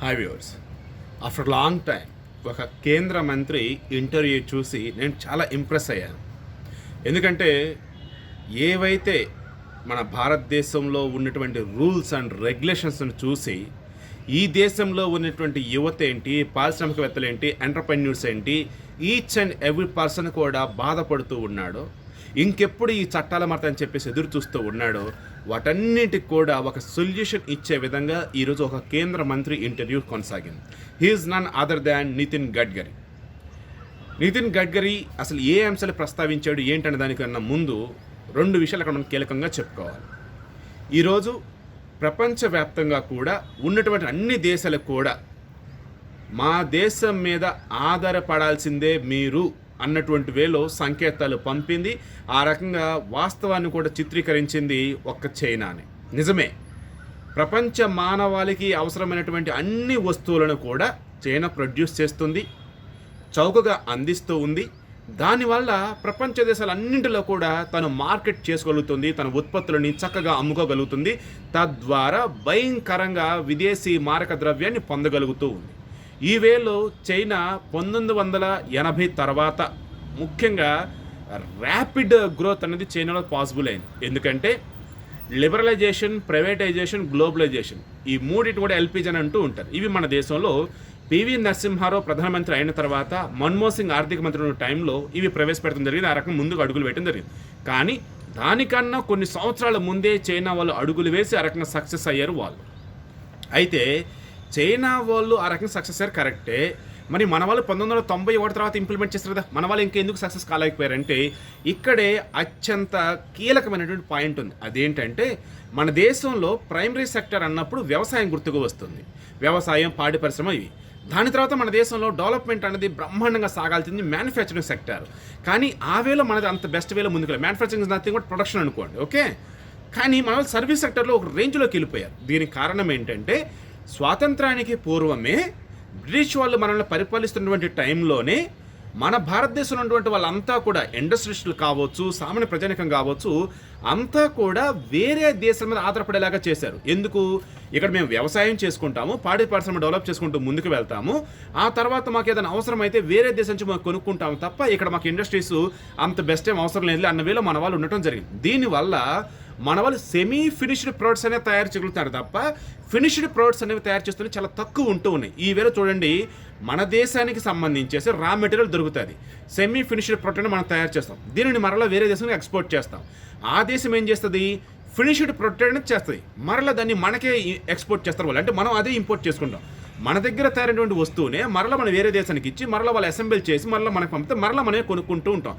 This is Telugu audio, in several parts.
Hi viewers after long time ఒక కేంద్ర మంత్రి ఇంటర్వ్యూ చూసి నేను చాలా ఇంప్రెస్ అయ్యాను. ఎందుకంటే ఏవైతే మన భారతదేశంలో ఉన్నటువంటి రూల్స్ అండ్ రెగ్యులేషన్స్ను చూసి ఈ దేశంలో ఉన్నటువంటి యువత ఏంటి పారిశ్రామికవేత్తలు ఏంటి ఎంటర్ప్రెన్యూర్స్ ఏంటి ఈచ్ అండ్ ఎవ్రీ పర్సన్ కూడా బాధపడుతూ ఉన్నాడో. ఇంకెప్పుడు ఈ చట్టాల మాట అని చెప్పేసి ఎదురు చూస్తూ ఉన్నాడో వాటన్నిటికి కూడా ఒక సొల్యూషన్ ఇచ్చే విధంగా ఈరోజు ఒక కేంద్ర మంత్రి ఇంటర్వ్యూ కొనసాగింది. He's none other than Nitin Gadkari Nitin Gadkari అసలు ఏ అంశాలు ప్రస్తావించాడు ఏంటనే దానికన్నా ముందు రెండు విషయాలు అక్కడ మనం కీలకంగా చెప్పుకోవాలి. ఈరోజు ప్రపంచవ్యాప్తంగా కూడా ఉన్నటువంటి అన్ని దేశాలకు కూడా మా దేశం మీద ఆధారపడాల్సిందే మీరు. అన్నటువంటి వేలో సంకేతాలు పంపింది. ఆ రకంగా వాస్తవాన్ని కూడా చిత్రీకరించింది ఒక్క చైనాని. నిజమే. ప్రపంచ మానవాళికి అవసరమైనటువంటి అన్ని వస్తువులను కూడా చైనా ప్రొడ్యూస్ చేస్తుంది. చౌకగా అందిస్తూ ఉంది. దానివల్ల ప్రపంచ దేశాలన్నింటిలో కూడా తను మార్కెట్ చేసుకోగలుగుతుంది. తన ఉత్పత్తులని చక్కగా అమ్ముకోగలుగుతుంది. తద్వారా భయంకరంగా విదేశీ మారక ద్రవ్యాన్ని పొందగలుగుతూ ఉంది. ఈ చైనా పంతొమ్మిది వందల ఎనభై తర్వాత ముఖ్యంగా ర్యాపిడ్ గ్రోత్ అనేది చైనాలో పాసిబుల్ అయింది. ఎందుకంటే లిబరలైజేషన్ ప్రైవేటైజేషన్ గ్లోబలైజేషన్ ఈ మూడింటి కూడా ఎల్పిజి అని అంటూ ఉంటారు. ఇవి మన దేశంలో పివి నరసింహారావు ప్రధానమంత్రి అయిన తర్వాత మన్మోహన్ సింగ్ ఆర్థిక మంత్రి ఉన్న టైంలో ఇవి ప్రవేశపెట్టడం జరిగింది. ఆ రకం ముందుకు అడుగులు వేయడం జరిగింది. కానీ దానికన్నా కొన్ని సంవత్సరాల ముందే చైనా వాళ్ళు అడుగులు వేసి ఆ రకంగా సక్సెస్ అయ్యారు వాళ్ళు. అయితే చైనా వాళ్ళు ఆ రకంగా సక్సెస్ అయ్యారు కరెక్టే మరి మన వాళ్ళు పంతొమ్మిది వందల తొంభై ఒకటి తర్వాత ఇంప్లిమెంట్ చేస్తారు కదా మన వాళ్ళు ఇంకెందుకు సక్సెస్ కాలేకపోయారంటే ఇక్కడే అత్యంత కీలకమైనటువంటి పాయింట్ ఉంది. అదేంటంటే మన దేశంలో ప్రైమరీ సెక్టర్ అన్నప్పుడు వ్యవసాయం గుర్తుకు వస్తుంది. వ్యవసాయం పాడి పరిశ్రమ ఇవి. దాని తర్వాత మన దేశంలో డెవలప్మెంట్ అనేది బ్రహ్మాండంగా సాగాల్సింది మ్యానుఫ్యాక్చరింగ్ సెక్టర్ కానీ ఆ వేలో మనది అంత బెస్ట్ వేలో ముందుకు మ్యానుఫ్యాక్చరింగ్ నథింగ్ కూడా ప్రొడక్షన్ అనుకోండి ఓకే కానీ మన వాళ్ళు సర్వీస్ సెక్టర్లో ఒక రేంజ్లోకి వెళ్ళిపోయారు. దీనికి కారణం ఏంటంటే స్వాతంత్రానికి పూర్వమే బ్రిటిష్ వాళ్ళు మనల్ని పరిపాలిస్తున్నటువంటి టైంలోనే మన భారతదేశంలో ఉన్నటువంటి వాళ్ళంతా కూడా ఇండస్ట్రియలిస్టులు కావచ్చు సామాన్య ప్రజానికం కావచ్చు అంతా కూడా వేరే దేశం మీద ఆధారపడేలాగా చేశారు. ఎందుకు? ఇక్కడ మేము వ్యవసాయం చేసుకుంటాము పాడి పరిశ్రమ డెవలప్ చేసుకుంటూ ముందుకు వెళ్తాము. ఆ తర్వాత మాకు ఏదైనా అవసరం అయితే వేరే దేశం నుంచి మేము కొనుక్కుంటాము తప్ప ఇక్కడ మాకు ఇండస్ట్రీస్ అంత బెస్ట్ ఏం అవసరం లేదు అన్న వేళ మన వాళ్ళు ఉండటం జరిగింది. దీనివల్ల మన వాళ్ళు సెమీ ఫినిష్డ్ ప్రొడక్ట్స్ అనేవి తయారు చేయగలుగుతారు తప్ప ఫినిష్డ్ ప్రొడక్ట్స్ అనేవి తయారు చేస్తున్న చాలా తక్కువ ఉంటూ ఉన్నాయి. ఈ వేళ చూడండి మన దేశానికి సంబంధించేసి రా మెటీరియల్ దొరుకుతుంది. సెమీ ఫినిష్డ్ ప్రొడక్ట్ అని మనం తయారు చేస్తాం. దీనిని మరలా వేరే దేశానికి ఎక్స్పోర్ట్ చేస్తాం. ఆ దేశం ఏం చేస్తుంది? ఫినిష్డ్ ప్రొడక్ట్ అనేది చేస్తుంది. మరలా దాన్ని మనకే ఎక్స్పోర్ట్ చేస్తారు వాళ్ళు. అంటే మనం అదే ఇంపోర్ట్ చేసుకుంటాం. మన దగ్గర తయారైనటువంటి వస్తువునే మరలా మనం వేరే దేశానికి ఇచ్చి మరలా వాళ్ళు అసెంబ్లీ చేసి మరలా మనకు పంపితే మరలా మనమే కొనుక్కుంటూ ఉంటాం.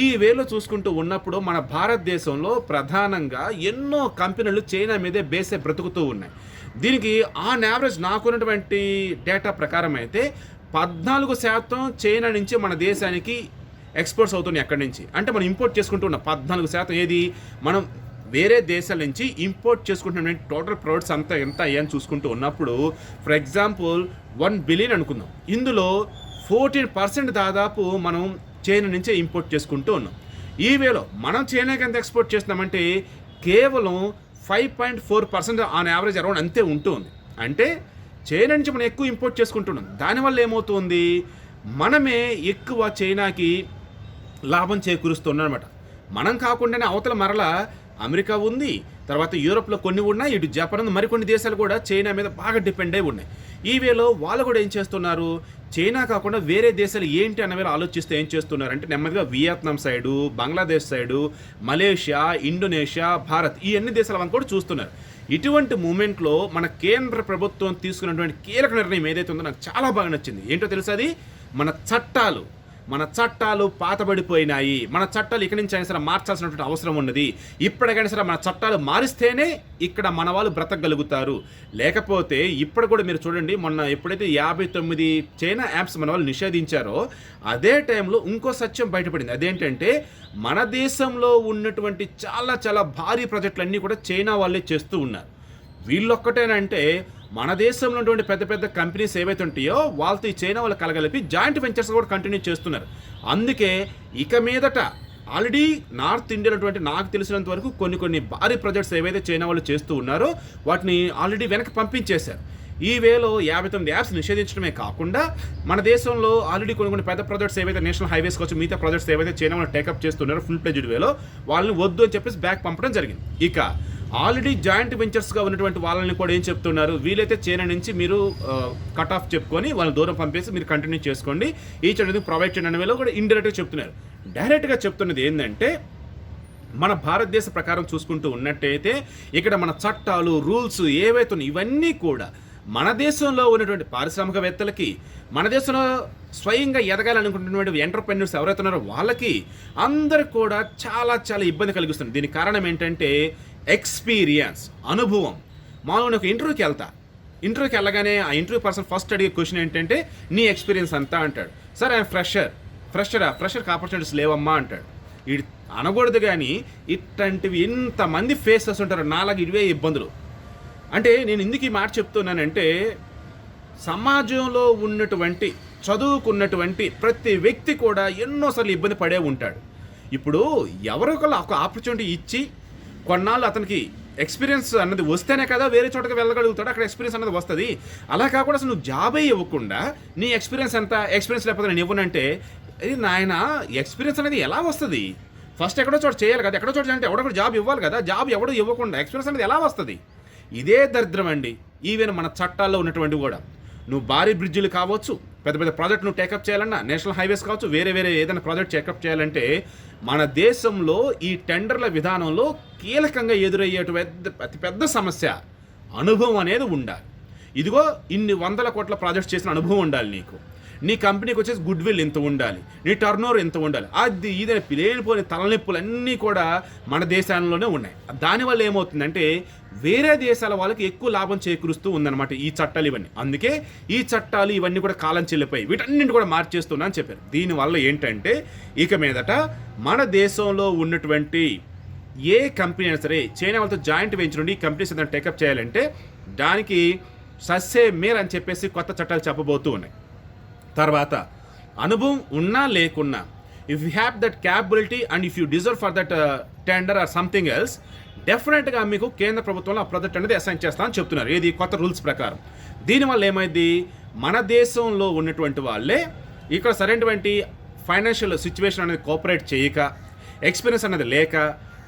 ఈ వేలో చూసుకుంటూ ఉన్నప్పుడు మన భారతదేశంలో ప్రధానంగా ఎన్నో కంపెనీలు చైనా మీదే బేసే బ్రతుకుతూ ఉన్నాయి. దీనికి ఆన్ యావరేజ్ నాకున్నటువంటి డేటా ప్రకారం అయితే పద్నాలుగు శాతం చైనా నుంచి మన దేశానికి ఎక్స్పోర్ట్స్ అవుతున్నాయి అక్కడి నుంచి. అంటే మనం ఇంపోర్ట్ చేసుకుంటూ ఉన్నాం. పద్నాలుగు శాతం ఏది? మనం వేరే దేశాల నుంచి ఇంపోర్ట్ చేసుకుంటున్న టోటల్ ప్రొడక్ట్స్ అంతా ఎంత అయ్యాని చూసుకుంటూ ఉన్నప్పుడు ఫర్ ఎగ్జాంపుల్ వన్ బిలియన్ అనుకుందాం. ఇందులో ఫోర్టీన్ పర్సెంట్ దాదాపు మనం చైనా నుంచే ఇంపోర్ట్ చేసుకుంటూ ఉన్నాం. ఈ వేలో మనం చైనాకి ఎంత ఎక్స్పోర్ట్ చేస్తున్నామంటే కేవలం five point four percent on average around అంతే ఉంటుంది అంటే చైనా నుంచి మనం ఎక్కువ ఇంపోర్ట్ చేసుకుంటున్నాం దానివల్ల ఏమవుతుంది? మనమే ఎక్కువ చైనాకి లాభం చేకూరుస్తున్నాం అనమాట మనం కాకుండానే అవతల మరల అమెరికా ఉంది తర్వాత యూరోప్లో కొన్ని ఉన్నాయి ఇటు జపాన్ ఉంది మరికొన్ని దేశాలు కూడా చైనా మీద బాగా డిపెండ్ అయి ఉన్నాయి. ఈ వేలో వాళ్ళు కూడా ఏం చేస్తున్నారు? చైనా కాకుండా వేరే దేశాలు ఏంటి అన్న వేళ ఆలోచిస్తే ఏం చేస్తున్నారు? అంటే నెమ్మదిగా Vietnam side Bangladesh side Malaysia Indonesia Bharat ఈ అన్ని దేశాల వంక కూడా చూస్తున్నారు. ఇటువంటి మూమెంట్లో మన కేంద్ర ప్రభుత్వం తీసుకున్నటువంటి కీలక నిర్ణయం ఏదైతే ఉందో నాకు చాలా బాగా నచ్చింది. ఏంటో తెలుసా అది? మన చట్టాలు. మన చట్టాలు పాతబడిపోయినాయి. మన చట్టాలు ఇక్కడి నుంచి అయినా సరే మార్చాల్సినటువంటి అవసరం ఉన్నది. ఇప్పటికైనా సరే మన చట్టాలు మారిస్తేనే ఇక్కడ మన వాళ్ళు బ్రతకగలుగుతారు. లేకపోతే ఇప్పుడు కూడా మీరు చూడండి మొన్న ఎప్పుడైతే యాభై తొమ్మిది చైనా యాప్స్ మన వాళ్ళు నిషేధించారో అదే టైంలో ఇంకో సత్యం బయటపడింది. అదేంటంటే మన దేశంలో ఉన్నటువంటి చాలా చాలా భారీ ప్రాజెక్టులన్నీ కూడా చైనా వాళ్ళే చేస్తూ ఉన్నారు. వీళ్ళొక్కటేనంటే మన దేశంలో ఉన్నటువంటి పెద్ద పెద్ద కంపెనీస్ ఏవైతే ఉంటాయో వాళ్ళతో ఈ చైనా వాళ్ళు కలగలిపి జాయింట్ వెంచర్స్ కూడా కంటిన్యూ చేస్తున్నారు. అందుకే ఇక మీదట ఆల్రెడీ నార్త్ ఇండియాలో అటువంటి నాకు తెలిసినంత వరకు కొన్ని కొన్ని భారీ ప్రాజెక్ట్స్ ఏవైతే చైనా వాళ్ళు చేస్తూ ఉన్నారో వాటిని ఆల్రెడీ వెనక్కి పంపించేశారు. ఈ వేలో యాభై తొమ్మిది యాప్స్ నిషేధించడమే కాకుండా మన దేశంలో ఆల్రెడీ కొన్ని కొన్ని పెద్ద ప్రాజెక్ట్స్ ఏవైతే నేషనల్ హైవేస్ కావచ్చు మిగతా ప్రాజెక్ట్స్ ఏవైతే చైనా వాళ్ళు టేకప్ చేస్తున్నారో ఫుల్ ప్లేజ్డ్ వేలో వాళ్ళని వద్దు అని చెప్పేసి బ్యాక్ పంపడం జరిగింది. ఇక ఆల్రెడీ జాయింట్ వెంచర్స్గా ఉన్నటువంటి వాళ్ళని కూడా ఏం చెప్తున్నారు? వీలైతే చైనా నుంచి మీరు కట్ ఆఫ్ చెప్పుకొని వాళ్ళని దూరం పంపేసి మీరు కంటిన్యూ చేసుకోండి. ఈచ్ అనేది ప్రొవైడ్ చేయండి అనే వేలో కూడా ఇండైరెక్ట్గా చెప్తున్నారు. డైరెక్ట్గా చెప్తున్నది ఏంటంటే మన భారతదేశ ప్రకారం చూసుకుంటూ ఉన్నట్టయితే ఇక్కడ మన చట్టాలు రూల్స్ ఏవైతే ఉన్నాయో ఇవన్నీ కూడా మన దేశంలో ఉన్నటువంటి పారిశ్రామికవేత్తలకి మన దేశంలో స్వయంగా ఎదగాలనుకుంటున్నటువంటి ఎంటర్ప్రెన్యూర్స్ ఎవరైతే ఉన్నారో వాళ్ళకి అందరు కూడా చాలా చాలా ఇబ్బంది కలిగిస్తుంది దీనికి కారణం ఏంటంటే ఎక్స్పీరియన్స్ అనుభవం. మామూలుగా ఒక ఇంటర్వ్యూకి వెళ్తా. ఇంటర్వ్యూకి వెళ్ళగానే ఆ ఇంటర్వ్యూ పర్సన్ ఫస్ట్ అడిగే క్వశ్చన్ ఏంటంటే నీ ఎక్స్పీరియన్స్ అంతా? అంటాడు. సార్ ఆయన ఫ్రెషర్. ఫ్రెషరా? ఫ్రెషర్కి ఆపర్చునిటీస్ లేవమ్మా అంటాడు. ఇది అనకూడదు కానీ ఇట్లాంటివి ఇంతమంది ఫేస్ చేస్తుంటారు నాలుగు ఇవే ఇబ్బందులు. అంటే నేను ఎందుకు ఈ మాట చెప్తున్నానంటే సమాజంలో ఉన్నటువంటి చదువుకున్నటువంటి ప్రతి వ్యక్తి కూడా ఎన్నోసార్లు ఇబ్బంది పడే ఉంటాడు. ఇప్పుడు ఎవరో ఒక ఆపర్చునిటీ ఇచ్చి కొన్నాళ్ళు అతనికి ఎక్స్పీరియన్స్ అన్నది వస్తేనే కదా వేరే చోటకి వెళ్ళగలుగుతాడు అక్కడ ఎక్స్పీరియన్స్ అన్నది వస్తుంది. అలా కాకుండా అసలు నువ్వు జాబే ఇవ్వకుండా నీ ఎక్స్పీరియన్స్ ఎంత? ఎక్స్పీరియన్స్ లేకపోతే నేను ఇవ్వనంటే ఇది నాయన ఎక్స్పీరియన్స్ అనేది ఎలా వస్తుంది? ఫస్ట్ ఎక్కడో చోట చేయాలి కదా ఎక్కడో చోట అంటే ఎవడో జాబ్ ఇవ్వాలి కదా జాబ్ ఎవడో ఇవ్వకుండా ఎక్స్పీరియన్స్ అనేది ఎలా వస్తుంది? ఇదే దరిద్రం అండి. ఈవెన్ మన చట్టాల్లో ఉన్నటువంటి కూడా. నువ్వు భారీ బ్రిడ్జిలు కావచ్చు పెద్ద పెద్ద ప్రాజెక్ట్ నువ్వు టేకప్ చేయాలన్నా నేషనల్ హైవేస్ కావచ్చు వేరే వేరే ఏదైనా ప్రాజెక్ట్ టేకప్ చేయాలంటే మన దేశంలో ఈ టెండర్ల విధానంలో కీలకంగా ఎదురయ్యే పెద్ద అతి పెద్ద సమస్య అనుభవం అనేది ఉండాలి. ఇదిగో ఇన్ని వందల కోట్ల ప్రాజెక్ట్స్ చేసిన అనుభవం ఉండాలి నీకు. నీ కంపెనీకి వచ్చేసి గుడ్ విల్ ఎంత ఉండాలి? నీ టర్న్ ఓవర్ ఎంత ఉండాలి? అది ఇదే లేనిపోని తలనొప్పులు అన్నీ కూడా మన దేశాల్లోనే ఉన్నాయి. దానివల్ల ఏమవుతుందంటే వేరే దేశాల వాళ్ళకి ఎక్కువ లాభం చేకూరుస్తూ ఉందన్నమాట ఈ చట్టాలు ఇవన్నీ. అందుకే ఈ చట్టాలు ఇవన్నీ కూడా కాలం చెల్లిపోయి వీటన్నింటి కూడా మార్చేస్తున్నా అని చెప్పారు. దీనివల్ల ఏంటంటే ఇక మీదట మన దేశంలో ఉన్నటువంటి ఏ కంపెనీ అయినా సరే చైనా వాళ్ళతో జాయింట్ వెంచర్ నుండి ఈ కంపెనీస్ ఏదైనా టేకప్ చేయాలంటే దానికి సస్సే మేర్ అని చెప్పేసి కొత్త చట్టాలు చెప్పబోతూ ఉన్నాయి. తర్వాత అనుభవం ఉన్నా లేకున్నా if you have that capability and if you deserve for that tender or something else డెఫినెట్గా మీకు కేంద్ర ప్రభుత్వంలో ఆ ప్రాజెక్ట్ అనేది అసైన్ చేస్తామని చెప్తున్నారు. ఏది? కొత్త రూల్స్ ప్రకారం. దీనివల్ల ఏమైంది? మన దేశంలో ఉన్నటువంటి వాళ్ళే ఇక్కడ సరైనటువంటి ఫైనాన్షియల్ సిచ్యువేషన్ అనేది కోఆపరేట్ చేయక ఎక్స్పీరియన్స్ అనేది లేక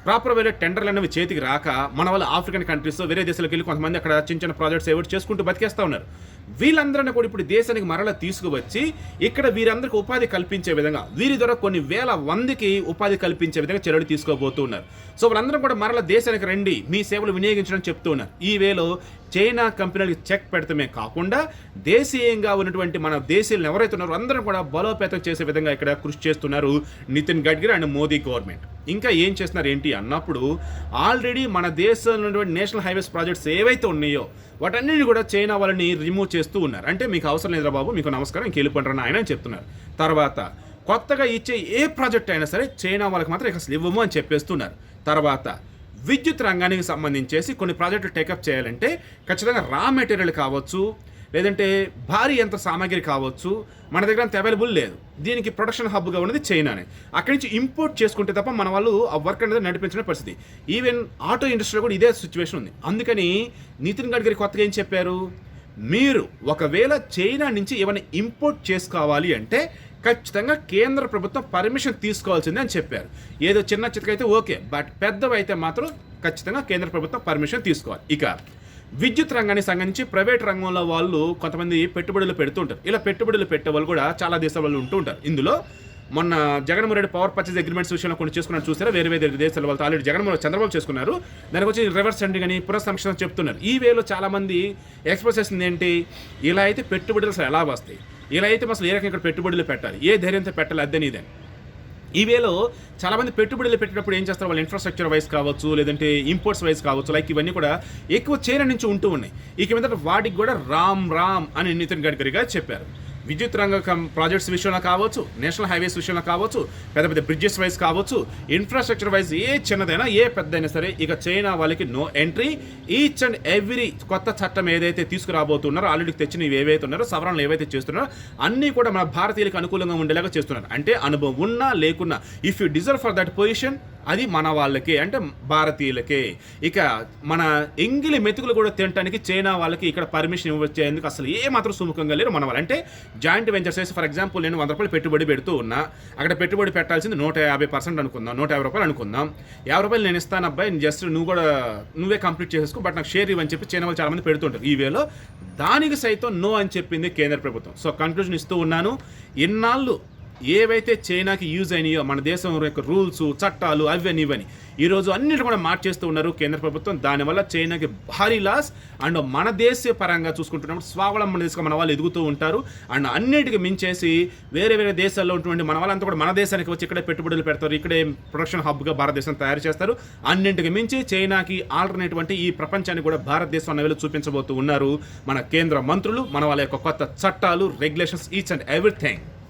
ప్రాపర్ వేరే టెండర్లు అనేవి చేతికి రాక మన వాళ్ళు ఆఫ్రికన్ కంట్రీస్ వేరే దేశాలకు వెళ్ళి కొంతమంది అక్కడ చిన్న చిన్న ప్రాజెక్ట్స్ ఏవో చేసుకుంటూ బతికేస్తూ ఉన్నారు. వీళ్ళందరినీ కూడా ఇప్పుడు దేశానికి మరలా తీసుకువచ్చి ఇక్కడ వీరందరికీ ఉపాధి కల్పించే విధంగా వీరి ద్వారా కొన్ని వేల మందికి ఉపాధి కల్పించే విధంగా చర్యలు తీసుకోబోతున్నారు సో వాళ్ళందరూ కూడా మరలా దేశానికి రండి మీ సేవలు వినియోగించడం చెప్తూ ఉన్నారు. ఈ వేలో చైనా కంపెనీలకు చెక్ పెడతమే కాకుండా దేశీయంగా ఉన్నటువంటి మన దేశీయులను ఎవరైతే ఉన్నారో అందరూ కూడా బలోపేతం చేసే విధంగా ఇక్కడ కృషి చేస్తున్నారు నితిన్ గడ్కరీ అండ్ మోదీ గవర్నమెంట్. ఇంకా ఏం చేస్తున్నారు ఏంటి అన్నప్పుడు ఆల్రెడీ మన దేశంలో ఉన్నటువంటి నేషనల్ హైవేస్ ప్రాజెక్ట్స్ ఏవైతే ఉన్నాయో వాటన్నిటిని కూడా చైనా వాళ్ళని రిమూవ్ చేస్తూ ఉన్నారు. అంటే మీకు అవసరం లేదురా బాబు మీకు నమస్కారం ఇంక వెళ్ళిపోంటారని ఆయన అని చెప్తున్నారు. తర్వాత కొత్తగా ఇచ్చే ఏ ప్రాజెక్ట్ అయినా సరే చైనా వాళ్ళకి మాత్రం ఇక అసలు ఇవ్వము అని చెప్పేస్తున్నారు. తర్వాత విద్యుత్ రంగానికి సంబంధించేసి కొన్ని ప్రాజెక్టులు టేకప్ చేయాలంటే ఖచ్చితంగా రా మెటీరియల్ కావచ్చు లేదంటే భారీ యంత్ర సామాగ్రి కావచ్చు మన దగ్గర అంత అవైలబుల్ లేదు. దీనికి ప్రొడక్షన్ హబ్గా ఉన్నది చైనానే. అక్కడి నుంచి ఇంపోర్ట్ చేసుకుంటే తప్ప మన వాళ్ళు ఆ వర్క్ అనేది నడిపించిన పరిస్థితి. ఈవెన్ ఆటో ఇండస్ట్రీలో కూడా ఇదే సిచ్యువేషన్ ఉంది. అందుకని నితిన్ గడ్కరీ కొత్తగా ఏం చెప్పారు? మీరు ఒకవేళ చైనా నుంచి ఏమైనా ఇంపోర్ట్ చేసుకోవాలి అంటే ఖచ్చితంగా కేంద్ర ప్రభుత్వం పర్మిషన్ తీసుకోవాల్సిందే అని చెప్పారు. ఏదో చిన్న చితకైతే ఓకే బట్ పెద్దవైతే మాత్రం ఖచ్చితంగా కేంద్ర ప్రభుత్వం పర్మిషన్ తీసుకోవాలి. ఇక విద్యుత్ రంగానికి సంబంధించి ప్రైవేట్ రంగంలో వాళ్ళు కొంతమంది పెట్టుబడులు పెడుతుంటారు. ఇలా పెట్టుబడులు పెట్టే వాళ్ళు కూడా చాలా దేశాల వాళ్ళు ఉంటూ ఉంటారు. ఇందులో మొన్న Jaganmohan Reddy power purchase agreements విషయంలో కొన్ని చేసుకున్నారు. చూసారా? వేరే వేరే దేశాల వాళ్ళతో ఆల్రెడీ జగన్మోహన్ చంద్రబాబు చేసుకున్నారు. దానికి వచ్చి రివర్స్ సెండింగ్ అని పునఃసంక్షణ చెప్తున్నారు. ఈ వేలో చాలామంది ఎక్స్ప్రెస్ చేసింది ఏంటి? ఇలా అయితే పెట్టుబడులు అసలు ఎలా వస్తాయి? ఇలా అయితే అసలు ఏ రకంగా ఇక్కడ పెట్టుబడులు పెట్టాలి? ఏ ధైర్యంతో పెట్టాలి? అద్దెని ఇదని ఈ వేలో చాలామంది పెట్టుబడులు పెట్టేటప్పుడు ఏం చేస్తారు? వాళ్ళ ఇన్ఫ్రాస్ట్రక్చర్ వైజ్ కావచ్చు లేదంటే ఇంపోర్ట్స్ వైజ్ కావచ్చు లైక్ ఇవన్నీ కూడా ఎక్కువ చైనా నుంచి ఉంటూ ఉన్నాయి. ఇక మీద వాటికి కూడా రామ్ రామ్ అని నితిన్ గడ్కరీగా చెప్పారు. విద్యుత్ రంగ ప్రాజెక్ట్స్ విషయంలో కావచ్చు నేషనల్ హైవేస్ విషయంలో కావచ్చు పెద్ద పెద్ద బ్రిడ్జెస్ వైజ్ కావచ్చు ఇన్ఫ్రాస్ట్రక్చర్ వైజ్ ఏ చిన్నదైనా ఏ పెద్దైనా సరే ఇక చైనా వాళ్ళకి no entry each and every కొత్త చట్టం ఏదైతే తీసుకురాబోతున్నారో ఆల్రెడీ తెచ్చినవి ఏవైతే ఉన్నారో సవరణలు ఏవైతే చేస్తున్నారో అన్నీ కూడా మన భారతీయులకు అనుకూలంగా ఉండేలాగా చేస్తున్నారు. అంటే అనుభవం ఉన్నా లేకున్నా if you deserve for that position అది మన వాళ్ళకే అంటే భారతీయులకే. ఇక మన ఎంగిలి మెతుకులు కూడా తినడానికి చైనా వాళ్ళకి ఇక్కడ పర్మిషన్ ఇవ్వచ్చేందుకు అసలు ఏ మాత్రం సుముఖంగా లేరు మన వాళ్ళు. అంటే జాయింట్ వెంచర్స్ వేసి ఫర్ ఎగ్జాంపుల్ నేను వంద రూపాయలు పెట్టుబడి పెడుతూ ఉన్నా అక్కడ పెట్టుబడి పెట్టాల్సింది నూట యాభై పర్సెంట్ అనుకుందాం నూట యాభై రూపాయలు అనుకుందాం. యాభై రూపాయలు నేను ఇస్తాను అబ్బాయి జస్ట్ నువ్వు కూడా నువ్వే కంప్లీట్ చేసేసుకో బట్ నాకు షేర్ ఇవ్వని చెప్పి చైనా వాళ్ళు చాలామంది పెడుతుంటారు. ఈ వేలో దానికి సైతం నో అని చెప్పింది కేంద్ర ప్రభుత్వం. సో కన్క్లూజన్ ఇస్తూ ఉన్నాను. ఇన్నాళ్ళు ఏవైతే చైనాకి యూజ్ అయినాయో మన దేశం యొక్క రూల్స్ చట్టాలు అవని ఇవని ఈరోజు అన్నిటి కూడా మార్చేస్తూ ఉన్నారు కేంద్ర ప్రభుత్వం. దానివల్ల చైనాకి భారీ లాస్. అండ్ మన దేశ పరంగా చూసుకుంటున్నప్పుడు స్వావలంబన దిశగా మన వాళ్ళు ఎదుగుతూ ఉంటారు. అండ్ అన్నిటికీ మించేసి వేరే వేరే దేశాల్లో ఉన్నటువంటి మన వాళ్ళంతా కూడా మన దేశానికి వచ్చి ఇక్కడే పెట్టుబడులు పెడతారు. ఇక్కడే ప్రొడక్షన్ హబ్గా భారతదేశం తయారు చేస్తారు. అన్నింటికి మించి చైనాకి ఆల్టర్నేటివ్ ఈ ప్రపంచాన్ని కూడా భారతదేశం అన్న వేళ చూపించబోతూ ఉన్నారు మన కేంద్ర మంత్రులు మన వాళ్ళ యొక్క కొత్త చట్టాలు రెగ్యులేషన్స్ ఈచ్ అండ్ ఎవ్రీథింగ్